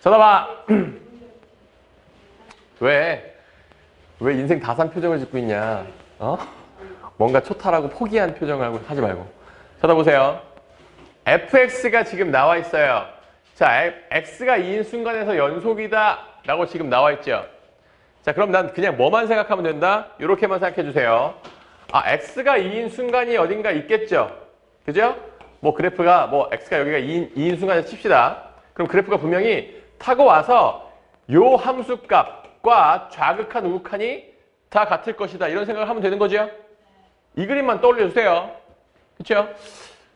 쳐다봐. 왜? 왜 인생 다산 표정을 짓고 있냐? 어? 뭔가 초탈하고 포기한 표정을 하고 하지 말고. 쳐다보세요. fx가 지금 나와 있어요. 자, x가 2인 순간에서 연속이다 라고 지금 나와 있죠. 자, 그럼 난 그냥 뭐만 생각하면 된다? 이렇게만 생각해 주세요. 아, x가 2인 순간이 어딘가 있겠죠. 그죠? 뭐 그래프가 뭐 x가 여기가 2인, 2인 순간에 칩시다. 그럼 그래프가 분명히 타고 와서 요 함수값과 좌극한 우극한이 다 같을 것이다. 이런 생각을 하면 되는 거죠. 이 그림만 떠올려 주세요. 그렇죠?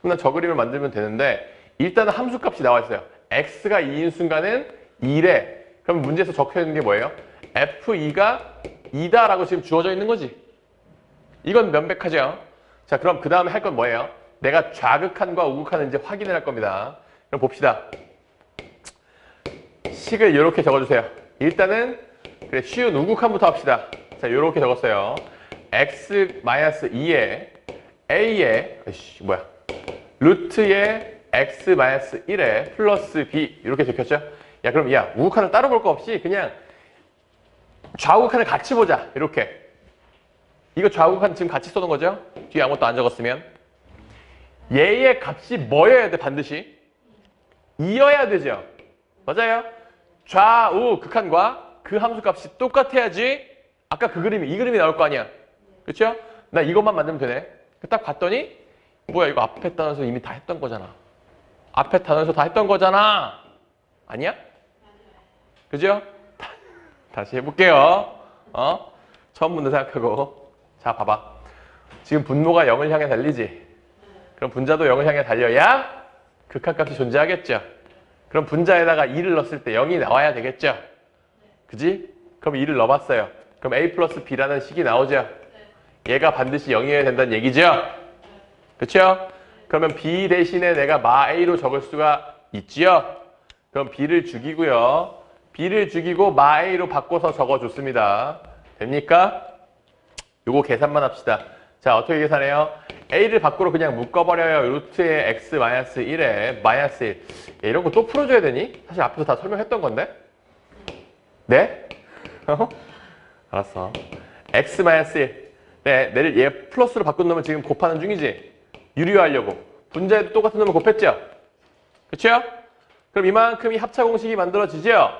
그럼 난저 그림을 만들면 되는데 일단은 함수값이 나와 있어요. x가 2인 순간은 2래. 그럼 문제에서 적혀 있는 게 뭐예요? f2가 2다라고 지금 주어져 있는 거지. 이건 명백하죠. 자, 그럼 그 다음에 할 건 뭐예요? 내가 좌극한과 우극한을 이제 확인을 할 겁니다. 그럼 봅시다. 식을 이렇게 적어주세요. 일단은 그래 쉬운 우극한부터 합시다. 자, 이렇게 적었어요. x-2에 a에 아이씨 뭐야 루트에 x-1에 플러스 b 이렇게 적혔죠? 야 그럼 야 우극한을 따로 볼 거 없이 그냥 좌우극한을 같이 보자 이렇게 이거 좌우극한 지금 같이 써놓은 거죠? 뒤에 아무것도 안 적었으면 얘의 값이 뭐여야 돼 반드시? 2여야 되죠? 맞아요? 좌우 극한과 그 함수 값이 똑같아야지 아까 그 그림이 이 그림이 나올 거 아니야. 그쵸? 나 이것만 만들면 되네. 딱 봤더니 뭐야 이거 앞에 단원에서 이미 다 했던 거잖아. 앞에 단원에서 다 했던 거잖아. 아니야? 그죠? 다- 다시 해볼게요. 어? 처음부터 생각하고. 자 봐봐. 지금 분모가 0을 향해 달리지. 그럼 분자도 0을 향해 달려야! 극한값이 존재하겠죠 그럼 분자에다가 2를 넣었을 때 0이 나와야 되겠죠? 그지? 그럼 2를 넣어봤어요. 그럼 a 플러스 b라는 식이 나오죠? 얘가 반드시 0이어야 된다는 얘기죠? 그쵸? 그러면 b 대신에 내가 마 a로 적을 수가 있지요? 그럼 b를 죽이고요. B를 죽이고 마 a로 바꿔서 적어줬습니다. 됩니까? 요거 계산만 합시다 자 어떻게 계산해요? a를 밖으로 그냥 묶어버려요 루트에 x 마이너스 1에 마이너스 1 야, 이런 거 또 풀어줘야 되니? 사실 앞에서 다 설명했던 건데 네? 어? 알았어 x 마이너스 1 네, 내를 얘 플러스로 바꾼 놈을 지금 곱하는 중이지 유리화하려고 분자에도 똑같은 놈을 곱했죠? 그쵸? 그럼 이만큼이 합차공식이 만들어지죠?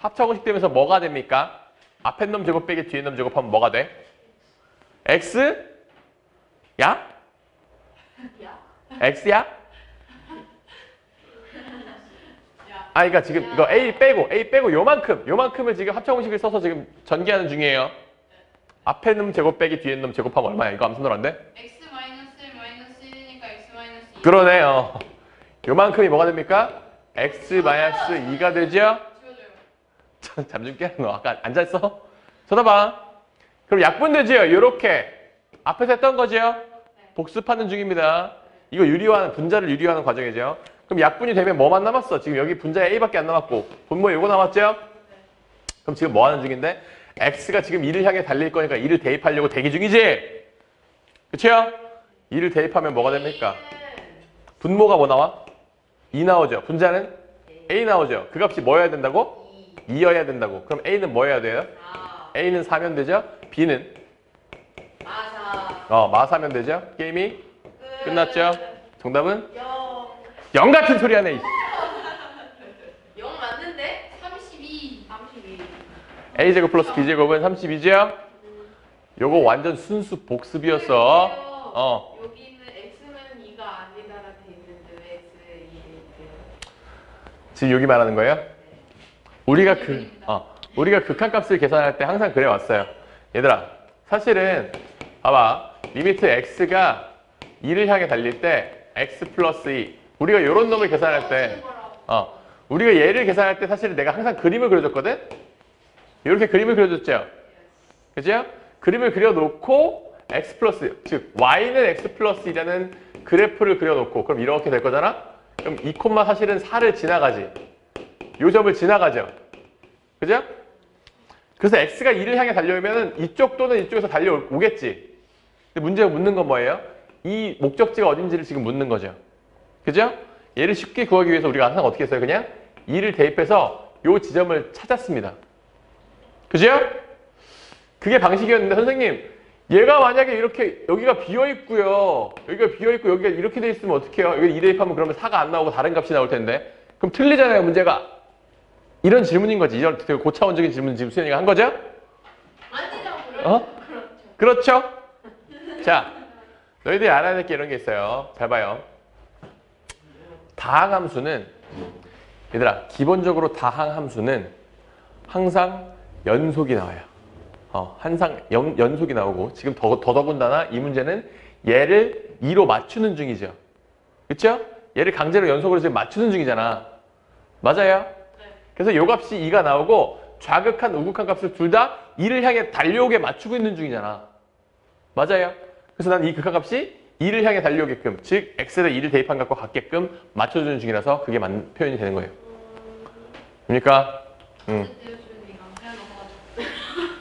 합차공식 되면서 뭐가 됩니까? 앞에 놈 제곱 빼기 뒤에 놈 제곱하면 뭐가 돼? x? 야? x야? 아, 그러니까 지금 이거 a 빼고 a 빼고 요만큼 요만큼을 지금 합차공식을 써서 지금 전개하는 중이에요. 앞에 놈 제곱 빼기 뒤에 놈 제곱하면 얼마야? 이거 암산노란데? x 마이너스 1 마이너스 1이니까 x 마이너스 2 그러네요. 요만큼이 뭐가 됩니까? x 마이너스 2가 되죠? 잠좀 깨. 너 아까 앉아있어? 쳐다봐. 그럼 약분 되지요? 요렇게. 앞에서 했던 거죠? 복습하는 중입니다. 이거 유리화하는, 분자를 유리화하는 과정이죠. 그럼 약분이 되면 뭐만 남았어? 지금 여기 분자에 A밖에 안 남았고, 분모에 요거 남았죠? 그럼 지금 뭐 하는 중인데? X가 지금 2를 향해 달릴 거니까 2를 대입하려고 대기 중이지? 그쵸? 2를 대입하면 뭐가 됩니까? 분모가 뭐 나와? 2 나오죠. 분자는 A 나오죠. 그 값이 뭐여야 된다고? 2여야 된다고. 그럼 A는 뭐여야 돼요? 아 A는 4면 되죠? B는 어, 마 4면 되죠? 게임이 끝났죠? 정답은 0 0 같은 소리 하네. 0 맞는데? 32 32 A제곱 플러스 B제곱은 32죠? 요거 완전 순수 복습이었어. 어. 여기는 x는 2가 아니다라 돼 있는데 왜 x에 2를 있대요? 지금 여기 말하는 거예요? 우리가 그, 어, 우리가 극한값을 계산할 때 항상 그래 왔어요. 얘들아, 사실은 봐봐, 리미트 x가 2를 향해 달릴 때 x 플러스 2. 우리가 이런 놈을 계산할 때, 어, 우리가 얘를 계산할 때 사실은 내가 항상 그림을 그려줬거든. 이렇게 그림을 그려줬죠. 그죠? 그림을 그려놓고 x 플러스, 즉 y는 x 플러스 2라는 그래프를 그려놓고 그럼 이렇게 될 거잖아. 그럼 이 콤마 사실은 4를 지나가지. 요 점을 지나가죠. 그죠? 그래서 x가 2를 향해 달려오면은 이쪽 또는 이쪽에서 달려오겠지. 근데 문제가 묻는 건 뭐예요? 이 목적지가 어딘지를 지금 묻는 거죠. 그죠? 얘를 쉽게 구하기 위해서 우리가 항상 어떻게 했어요? 그냥 2를 대입해서 요 지점을 찾았습니다. 그죠? 그게 방식이었는데 선생님 얘가 만약에 이렇게 여기가 비어 있고요. 여기가 비어 있고 여기가 이렇게 돼 있으면 어떡해요? 여기 2 대입하면 그러면 4가 안 나오고 다른 값이 나올 텐데. 그럼 틀리잖아요, 문제가. 이런 질문인 거지. 이런 되게 고차원적인 질문 지금 수현이가 한 거죠? 아니죠. 그렇죠. 어? 그렇죠? 자, 너희들이 알아야 될 게 이런 게 있어요. 잘 봐요. 다항 함수는 얘들아 기본적으로 다항 함수는 항상 연속이 나와요. 어, 항상 연, 연속이 나오고 지금 더, 더더군다나 이 문제는 얘를 2로 맞추는 중이죠. 그렇죠? 얘를 강제로 연속으로 지금 맞추는 중이잖아. 맞아요? 그래서 요 값이 2가 나오고 좌극한 우극한 값을 둘 다 2를 향해 달려오게 맞추고 있는 중이잖아. 맞아요. 그래서 난 이 극한값이 2를 향해 달려오게끔 즉 x에다 2를 대입한 값과 같게끔 맞춰주는 중이라서 그게 맞는 표현이 되는 거예요. 그러니까 음.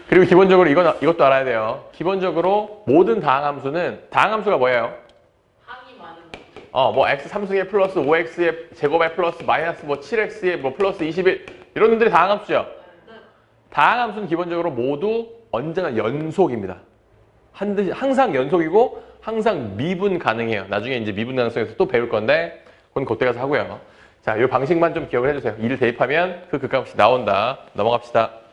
그리고 기본적으로 이건 이것도 알아야 돼요. 기본적으로 모든 다항함수는 다항함수가 뭐예요? 어, 뭐 x 3승에 플러스 5x에 제곱에 플러스 마이너스 뭐 7x에 뭐 플러스 21 이런 놈들이 다항함수죠. 네. 다항함수는 기본적으로 모두 언제나 연속입니다. 한듯이 항상 연속이고 항상 미분 가능해요. 나중에 이제 미분 가능성에서 또 배울 건데 그건 그때 가서 하고요. 자, 이 방식만 좀 기억을 해주세요. 2를 대입하면 그 극값이 나온다. 넘어갑시다.